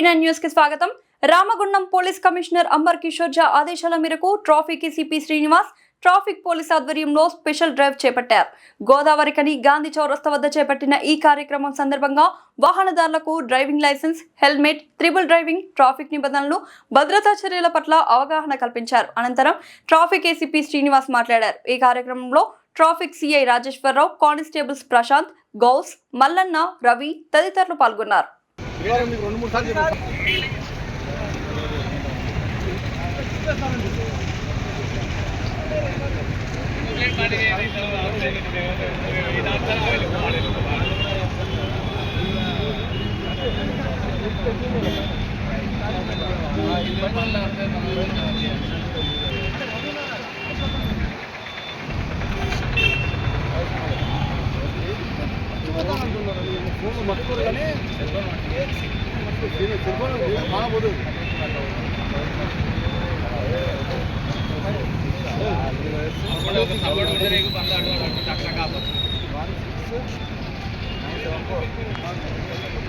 Be న్యూస్కి స్వాగతం. Ramagundam police commissioner Amber Kishore Jha ఆదేశాల మేరకు traffic CP Srinivas traffic police ఆధ్వర్యంలో స్పెషల్ డ్రైవ్ చేపట్టారు. గోదావరికని గాంధీ చౌరస్తా వద్ద చేపట్టిన ఈ కార్యక్రమం సందర్భంగా వాహనదారులకు driving licence helmet triple driving traffic నిబంధనలు భద్రతా చర్యల పట్ల అవగాహన కల్పించారు. అనంతరం ట్రాఫిక్ ఏసీపీ శ్రీనివాస్ మాట్లాడారు. ఈ కార్యక్రమంలో traffic CI Rajeshwararao constables Prashanth Gaus Mallanna Ravi తదితరులు పాల్గొన్నారు. ఇవాళ మీకు రెండు మూడు సార్లు చెప్పాను. ఫోన్ మర్చిపోరు కానీ సెల్ఫోన్ మానబోదు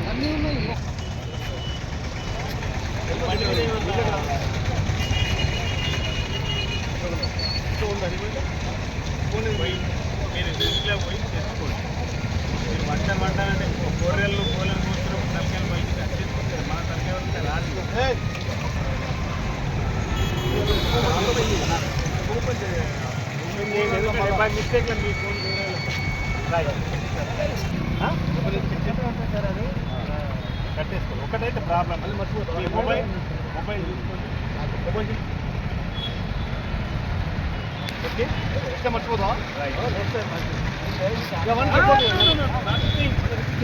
అన్నీ ఉన్నాయి మీరు ఇంట్లో పోయి తెచ్చుకోండి మీరు వంట వంట అంటే గొర్రెలు కోళ్ళను కూర్చున్నప్పుడు తలకాయలు పైకి తెచ్చుకుంటారు మన తలకాయ ఉంటే రాదు ఏయ్! బై మిస్టేక్ మీ ఫోన్ కట్టేసుకో ఒకటైతే ప్రాబ్లం మళ్ళీ మొబైల్ మొబైల్ చూసుకోండి చేయి. ఓకే వన్ చెప్పండి.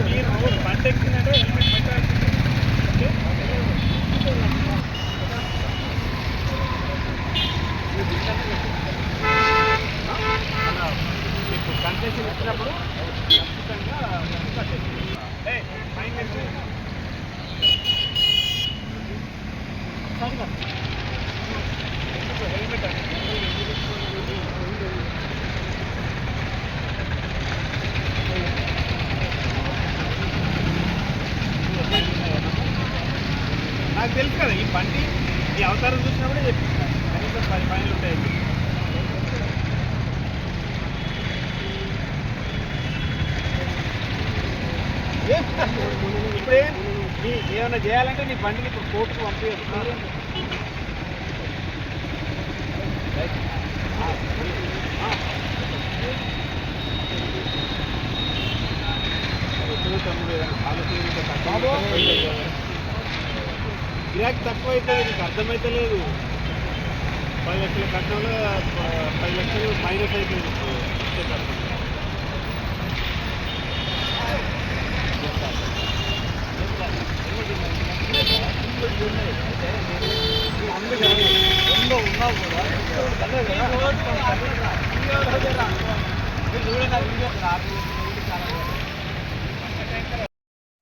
మీరు బండి ఎక్కిందంటే హెల్మెట్ పెట్టాల్సిందే మీకు కన్సెషన్ ఇచ్చినప్పుడు ఖచ్చితంగా కట్టేసి ఏయ్, ఫైన్ వేసి. హెల్మెట్ అండి నాకు తెలుసు కదా ఈ బండి ఈ అవతారం చూసినప్పుడే చెప్పింది కనీసం పది పనులు ఉంటాయి ఇప్పుడే నీ ఏమైనా చేయాలంటే నీ బండిని ఇప్పుడు కోర్టుకు పంపించారు గిరాకీ తక్కువ అవుతుంది నీకు అర్థమైతే లేదు. పది లక్షల కట్నంలో పది లక్షలు మైనస్ అయిపోయింది ఇప్పుడు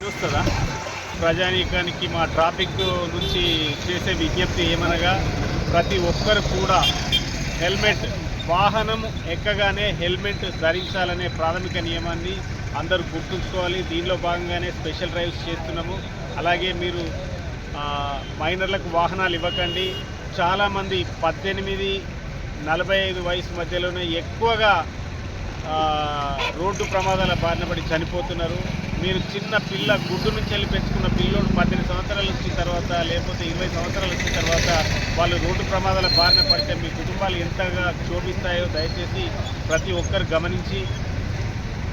చూస్తుందా ప్రజానీకానికి మా ట్రాఫిక్ నుంచి చేసే విజ్ఞప్తి ఏమనగా ప్రతి ఒక్కరు కూడా హెల్మెట్ వాహనం ఎక్కగానే హెల్మెట్ ధరించాలనే ప్రాథమిక నియమాన్ని అందరూ గుర్తుంచుకోవాలి. దీనిలో భాగంగానే స్పెషల్ డ్రైవ్స్ చేస్తున్నాము. అలాగే మీరు మైనర్లకు వాహనాలు ఇవ్వకండి. చాలామంది పద్దెనిమిది నలభై ఐదు వయసు మధ్యలోనే ఎక్కువగా రోడ్డు ప్రమాదాల బారిన పడి చనిపోతున్నారు. మీరు చిన్న పిల్ల గుడ్డు నుంచి వెళ్ళి పెంచుకున్న పిల్లోడు పద్దెనిమిది సంవత్సరాలు వచ్చిన తర్వాత లేకపోతే ఇరవై సంవత్సరాలు వచ్చిన తర్వాత వాళ్ళు రోడ్డు ప్రమాదాల బారిన పడితే మీ కుటుంబాలు ఎంతగా క్షోభిస్తాయో దయచేసి ప్రతి ఒక్కరు గమనించి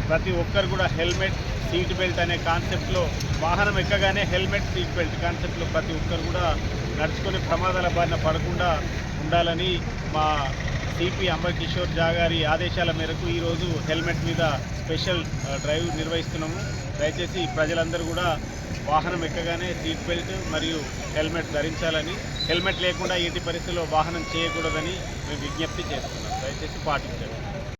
ప్రతి ఒక్కరు కూడా హెల్మెట్ సీట్ బెల్ట్ అనే కాన్సెప్ట్లో వాహనం ఎక్కగానే హెల్మెట్ సీట్ బెల్ట్ కాన్సెప్ట్లో ప్రతి ఒక్కరు కూడా నడుచుకొని ప్రమాదాల బారిన పడకుండా ఉండాలని మా సిపి అంబర్ కిషోర్ జా గారి ఆదేశాల మేరకు ఈరోజు హెల్మెట్ మీద స్పెషల్ డ్రైవ్ నిర్వహిస్తున్నాము. దయచేసి ప్రజలందరూ కూడా వాహనం ఎక్కగానే సీట్ బెల్ట్ మరియు హెల్మెట్ ధరించాలని హెల్మెట్ లేకుండా ఎట్టి పరిస్థితుల్లో వాహనం చేయకూడదని మేము విజ్ఞప్తి చేస్తున్నాం. దయచేసి పాటించండి.